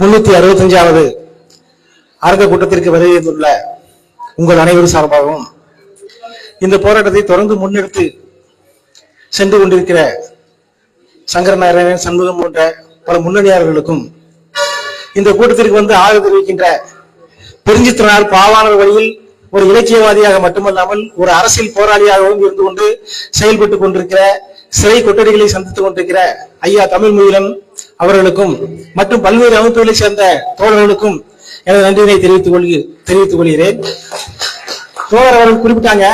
முன்னூத்தி அறுபத்தஞ்சாவது அரங்க கூட்டத்திற்கு வருகின்றுள்ள உங்கள் அனைவரும் சார்பாகவும் இந்த போராட்டத்தை தொடர்ந்து முன்னெடுத்து சென்று கொண்டிருக்கிற சங்கரநாராயணன் சண்முகம் போன்ற பல முன்னணியாளர்களுக்கும் இந்த கூட்டத்திற்கு வந்து ஆதரவு தெரிவிக்கின்ற பெருஞ்சித்திரனார் பாவாணர் வழியில் ஒரு இலக்கியவாதியாக மட்டுமல்லாமல் ஒரு அரசியல் போராளியாகவும் இருந்து கொண்டு செயல்பட்டுக் கொண்டிருக்கிற சிறை கொட்டடிகளை சந்தித்துக் கொண்டிருக்கிற ஐயா தமிழ் முயலன் அவர்களுக்கும் மற்றும் பல்வேறு அமைப்புகளை சேர்ந்த தோழர்களுக்கும் எனது நன்றியினை தெரிவித்துக் கொள்கி தெரிவித்துக் கொள்கிறேன். தோழர் அவர்கள் குறிப்பிட்டாங்க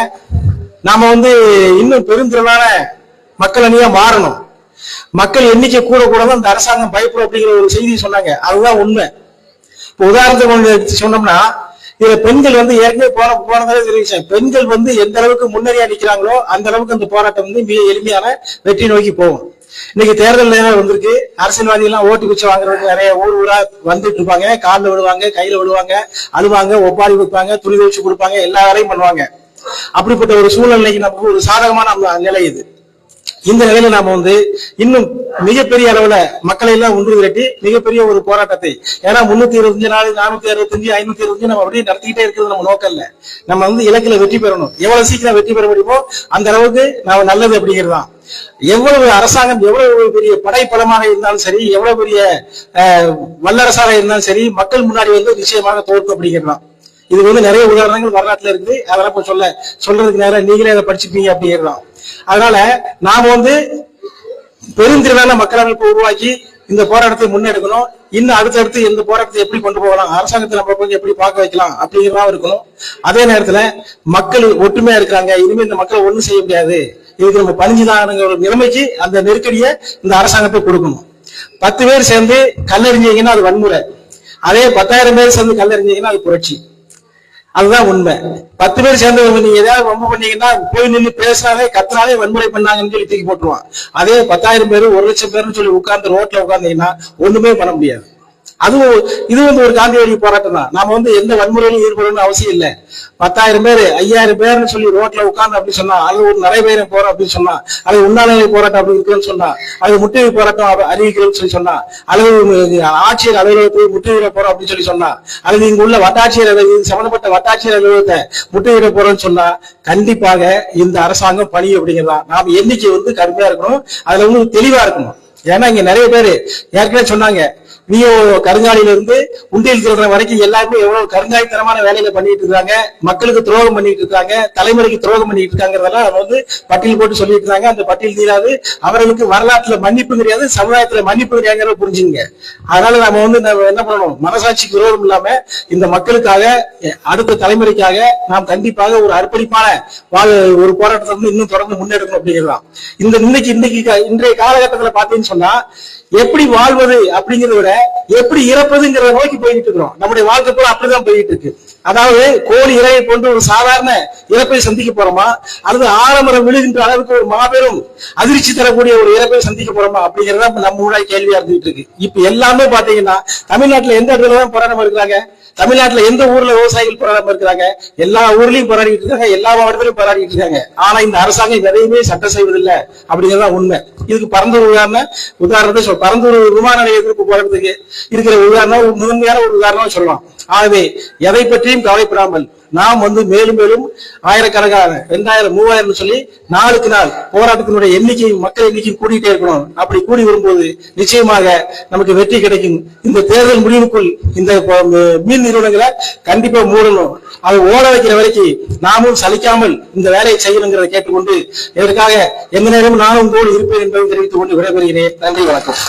நாம வந்து இன்னும் பெருந்திரளான மக்கள் அணியா மாறணும். மக்கள் எண்ணிக்கை கூட கூட தான் இந்த அரசாங்கம் பயப்படும் அப்படிங்கிற ஒரு செய்தி சொன்னாங்க. அதுதான் உண்மை. இப்போ உதாரணத்துக்கு சொன்னோம்னா இதுல பெண்கள் வந்து ஏற்கனவே போன போனதாலே தெரிவிச்சேன். பெண்கள் வந்து எந்த அளவுக்கு முன்னேறியா நிற்கிறாங்களோ அந்த அளவுக்கு அந்த போராட்டம் வந்து மிக எளிமையான வெற்றி நோக்கி போகும். இன்னைக்கு தேர்தல் நேரம் வந்திருக்கு. அரசியல்வாதி எல்லாம் ஓட்டு குச்சி வாங்குறதுக்கு நிறைய ஊர் ஊரா வந்துட்டு இருப்பாங்க. காலில் விடுவாங்க கையில விடுவாங்க அழுவாங்க ஒப்பாரி கொடுப்பாங்க துணி வச்சு கொடுப்பாங்க எல்லா வேலையும் பண்ணுவாங்க. அப்படிப்பட்ட ஒரு சூழ்நிலைக்கு நமக்கு ஒரு சாதகமான நிலை இது. இந்த நிலையில நாம வந்து இன்னும் மிகப்பெரிய அளவுல மக்களை எல்லாம் ஒன்று திரட்டி மிகப்பெரிய ஒரு போராட்டத்தை ஏன்னா முன்னூத்தி இருபத்தஞ்சு நாள் நானூத்தி அறுபத்தஞ்சு ஐநூத்தி இருபத்தஞ்சு நம்ம அப்படியே நடத்திக்கிட்டே இருக்கிறது நம்ம நோக்கம் இல்ல. நம்ம வந்து இலக்கில வெற்றி பெறணும். எவ்வளவு சீக்கிரம் வெற்றி பெற முடியுமோ அந்த அளவுக்கு நாம நல்லது அப்படிங்கிறதுதான். எவ்வளவு அரசாங்கம் எவ்வளவு பெரிய படைப்பலமாக இருந்தாலும் சரி எவ்வளவு பெரிய அஹ், வல்லரசாக இருந்தாலும் சரி மக்கள் முன்னாடி வந்து நிச்சயமாக தோற்கும் அப்படிங்கிறது இது வந்து நிறைய உதாரணங்கள் வரலாற்றுல இருக்குது அதெல்லாம் சொல்ல சொல்றதுக்கு நேரம் நீங்களே அதை படிச்சுப்பீங்க அப்படிங்கிறதான் அதனால நாம வந்து பெருந்திரளான மக்கள் அமைப்பு உருவாக்கி இந்த போராட்டத்தை முன்னெடுக்கணும். இன்னும் அடுத்தடுத்து இந்த போராட்டத்தை எப்படி கொண்டு போகலாம் அரசாங்கத்தை நம்ம கொஞ்சம் எப்படி பார்க்க வைக்கலாம் அப்படிங்கிறதா இருக்கணும். அதே நேரத்துல மக்கள் ஒற்றுமையா இருக்கிறாங்க இனிமே இந்த மக்களை ஒண்ணும் செய்ய முடியாது. இதுக்கு நம்ம பணிஞ்சுதானுங்கிற ஒரு நிலைமைக்கு அந்த நெருக்கடியை இந்த அரசாங்கத்தை கொடுக்கணும். பத்து பேர் சேர்ந்து கல்லறிஞ்சீங்கன்னா அது வன்முறை. அதே பத்தாயிரம் பேர் சேர்ந்து கல்லறிஞ்சீங்கன்னா அது புரட்சி. அதுதான் உண்மை. பத்து பேர் சேர்ந்தவங்க நீங்க ஏதாவது ரொம்ப பண்ணீங்கன்னா போய் நின்று பேசினாலே கத்தினாலே வன்முறை பண்ணாங்கன்னு சொல்லி தூக்கி போட்டுருவான். அதே பத்தாயிரம் பேர் ஒரு லட்சம் பேர்னு சொல்லி உட்கார்ந்து ரோட்ல உட்கார்ந்தீங்கன்னா ஒண்ணுமே பண்ண முடியாது. அதுவும் இது வந்து ஒரு காந்தியடி போராட்டம் தான். நாம வந்து எந்த வன்முறையிலும் ஈடுபடணும்னு அவசியம் இல்லை. பத்தாயிரம் பேர் ஐயாயிரம் பேர்னு சொல்லி ரோட்ல உட்காந்து அப்படி சொன்னா அது ஒரு நிறைய பேரை போறோம் அப்படின்னு சொன்னா அது உண்ணாநிலை போராட்டம் அப்படி இருக்குன்னு சொன்னா அது முற்றுகை போராட்டம் அப்ப சொல்லி சொன்னா அல்லது ஆட்சியர் அலுவலகத்தை முற்றுகையிட போறோம் அப்படின்னு சொல்லி சொன்னா அல்லது இங்க உள்ள வட்டாட்சியர் சம்பந்தப்பட்ட வட்டாட்சியர் அலுவலகத்தை முற்றுகையிட போறோம்னு சொன்னா கண்டிப்பாக இந்த அரசாங்கம் பணி அப்படிங்கிறதா. நாம் எண்ணிக்கை வந்து கடுமையா இருக்கணும். அதுல வந்து தெளிவா இருக்கணும். ஏன்னா இங்க நிறைய பேர் ஏற்கனவே சொன்னாங்க நீயோ கருங்காலியில இருந்து உண்டியல் திருடுற வரைக்கும் எல்லாருமே எவ்வளவு கருங்காயத்தனமான வேலைகளை பண்ணிட்டு இருக்காங்க. மக்களுக்கு துரோகம் பண்ணிட்டு இருக்காங்க. தலைமுறைக்கு துரோகம் பண்ணிட்டு இருக்காங்கிறதெல்லாம் நம்ம வந்து பட்டியல் போட்டு சொல்லிட்டு இருக்காங்க. அந்த பட்டியல் தீராது அவர்களுக்கு வரலாற்றுல மன்னிப்பு கிடையாது சமுதாயத்துல மன்னிப்பு கிடையாதுங்கிற புரிஞ்சுங்க அதனால நம்ம வந்து நம்ம என்ன பண்ணணும்? மனசாட்சிக்கு விரோதம் இல்லாம இந்த மக்களுக்காக அடுத்த தலைமுறைக்காக நாம் கண்டிப்பாக ஒரு அர்ப்பணிப்பான வாழ் ஒரு போராட்டத்தை வந்து இன்னும் தொடர்ந்து முன்னெடுக்கணும் அப்படிங்கிறதான் இந்த இன்னைக்கு இன்னைக்கு இன்றைய காலகட்டத்துல பாத்தீங்கன்னு சொன்னா எப்படி வாழ்வது அப்படிங்கிறத விட எப்படி இறப்பதுங்கிற நோக்கி போயிட்டு இருக்கிறோம். நம்முடைய வாழ்க்கை கூட அப்படிதான் போயிட்டு இருக்கு. அதாவது கோழி இறையை போன்ற ஒரு சாதாரண இறப்பை சந்திக்க போறோமா? அல்லது ஆலமரம் விழுகின்ற அளவுக்கு ஒரு மாபெரும் அதிர்ச்சி தரக்கூடிய ஒரு இறப்பை சந்திக்க போறோமா? அப்படிங்கறத நம்ம கேள்வியா இருந்துட்டு இருக்கு. இப்ப எல்லாமே பாத்தீங்கன்னா தமிழ்நாட்டுல எந்த இடத்துல தான் போராட்டம் இருக்கிறாங்க? தமிழ்நாட்டுல எந்த ஊர்ல விவசாயிகள் போராட்டம் இருக்கிறாங்க? எல்லா ஊர்லயும் போராடிட்டு இருக்காங்க எல்லா மாவட்டத்திலும் போராடிட்டு இருக்காங்க. ஆனா இந்த அரசாங்கம் எதையுமே சட்டம் செய்வதில்லை அப்படிங்கறதா உண்மை. இதுக்கு பரந்தூர் உதாரணம் உதாரணத்தை சொல் பரந்தூர் விமான நிலையத்திற்கு போறதுக்கு இருக்கிற உதாரணம் முழுமையான ஒரு உதாரணம் சொல்லலாம். ஆகவே எதை பற்றியும் கவலைப்படாமல் நாம் வந்து மேலும் மேலும் ஆயிரக்கணக்கான ரெண்டாயிரம் மூவாயிரம் சொல்லி நாளுக்கு நாள் போராட்டத்தினுடைய எண்ணிக்கை மக்கள் எண்ணிக்கை கூடிட்டே இருக்கணும். அப்படி கூடி வரும்போது நிச்சயமாக நமக்கு வெற்றி கிடைக்கும். இந்த தேர்தல் முடிவுக்குள் இந்த மின் மீன் நிறுவனங்களை கண்டிப்பா மூடணும். அதை ஓட வைக்கிற வரைக்கும் நாமும் சலிக்காமல் இந்த வேலையை செய்யணுங்கிறத கேட்டுக்கொண்டு இதற்காக எந்த நேரமும் நானும் கூட இருப்பேன் என்பதை தெரிவித்துக் கொண்டு விடைபெறுகிறேன். நன்றி வணக்கம்.